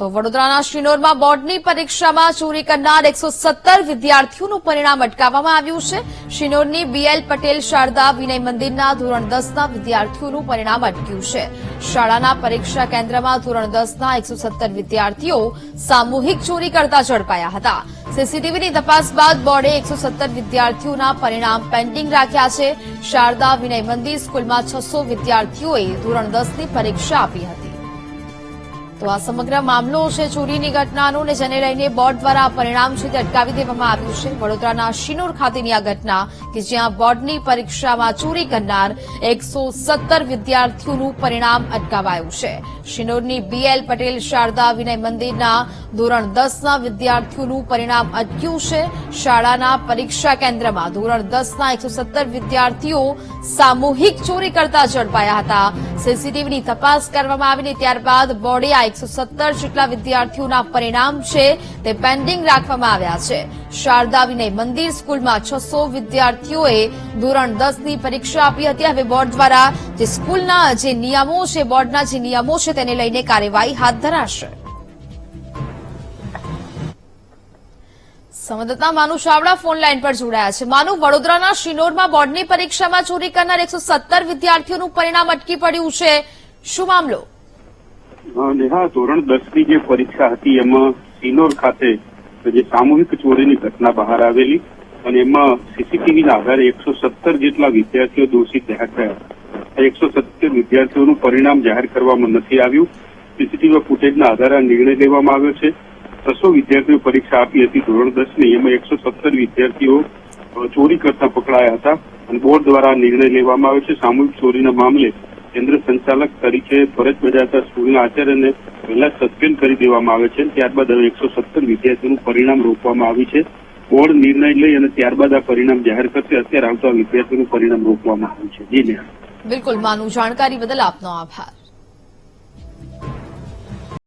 તો વડોદરાના શ્રીનોરમાં બોર્ડની પરીક્ષામાં ચોરી કરનાર એકસો સત્તર વિદ્યાર્થીઓનું પરિણામ અટકાવવામાં આવ્યું છે. શ્રીનોરની બીએલ પટેલ શારદા વિનય મંદિરના ધોરણ દસના વિદ્યાર્થીઓનું પરિણામ અટક્યું છે. શાળાના પરીક્ષા કેન્દ્રમાં ધોરણ દસના એકસો સત્તર વિદ્યાર્થીઓ સામૂહિક ચોરી કરતા ઝડપાયા હતા. સીસીટીવીની તપાસ બાદ બોર્ડે એકસો સત્તર વિદ્યાર્થીઓના પરિણામ પેન્ડિંગ રાખ્યા છે. શારદા વિનય મંદિર સ્કૂલમાં છસો વિદ્યાર્થીઓએ ધોરણ દસની પરીક્ષા આપી હતી. તો આ સમગ્ર મામલો છે ચોરીની ઘટનાનો ને જેને લઈને બોર્ડ દ્વારા પરિણામ છે તે અટકાવી દેવામાં આવ્યું છે. વડોદરાના શિનોર ખાતેની આ ઘટના કે જ્યાં બોર્ડની પરીક્ષામાં ચોરી કરનાર એકસો સત્તર વિદ્યાર્થીઓનું પરિણામ અટકાવાયું છે. શિનોરની બીએલ પટેલ શારદા વિનય મંદિરના ધોરણ દસના વિદ્યાર્થીઓનું પરિણામ અટક્યું છે. શાળાના પરીક્ષા કેન્દ્રમાં ધોરણ દસના એકસો સત્તર વિદ્યાર્થીઓ સામૂહિક ચોરી કરતા ઝડપાયા હતા. સીસીટીવીની તપાસ કરવામાં આવીને ત્યારબાદ બોર્ડે આ એકસો જેટલા વિદ્યાર્થીઓના પરિણામ છે તે પેન્ડિંગ રાખવામાં આવ્યા છે. શારદા વિનય મંદિર સ્કૂલમાં છસો વિદ્યાર્થીઓએ ધોરણ દસની પરીક્ષા આપી હતી. હવે બોર્ડ દ્વારા જે સ્કૂલના જે નિયમો છે, બોર્ડના જે નિયમો છે, તેને લઈને કાર્યવાહી હાથ ધરાશે. સંવાદદાતા માનુ ચાવડા ફોન લાઈન પર જોડાયા છે. માનુ, વડોદરાના શિનોરમાં બોર્ડની પરીક્ષામાં ચોરી કરનાર એકસો સત્તર વિદ્યાર્થીઓનું પરિણામ અટકી પડ્યું છે. શું મામલો? નેહા, ધોરણ દસની જે પરીક્ષા હતી, એમાં સિનોર ખાતે જે સામૂહિક ચોરીની ઘટના બહાર આવેલી અને એમાં સીસીટીવીના આધારે એકસો સત્તર જેટલા વિદ્યાર્થીઓ દોષિત જાહેર થયા એકસો સત્તર વિદ્યાર્થીઓનું પરિણામ જાહેર કરવામાં નથી આવ્યું. સીસીટીવી ફૂટેજના આધારે નિર્ણય લેવામાં આવ્યો છે. છસો વિદ્યાર્થીઓ પરીક્ષા આપી હતી. ધોરણ દસની એમાં એકસો સત્તર વિદ્યાર્થીઓ ચોરી કરતા પકડાયા હતા અને બોર્ડ દ્વારા નિર્ણય લેવામાં આવ્યો છે. સામૂહિક ચોરીના મામલે કેન્દ્ર સંચાલક તરીકે ફરજ બજાવતા સ્કૂલના આચાર્યને પહેલા સસ્પેન્ડ કરી દેવામાં આવે છે ત્યારબાદ હવે એકસો સત્તર વિદ્યાર્થીઓનું પરિણામ રોકવામાં આવ્યું છે. બોર્ડ નિર્ણય લઈ અને ત્યારબાદ આ પરિણામ જાહેર કરશે. અત્યારે આવતા વિદ્યાર્થીઓનું પરિણામ રોકવામાં આવ્યું છે. જી બિલકુલ, માનું જાણકારી બદલ આપનો આભાર.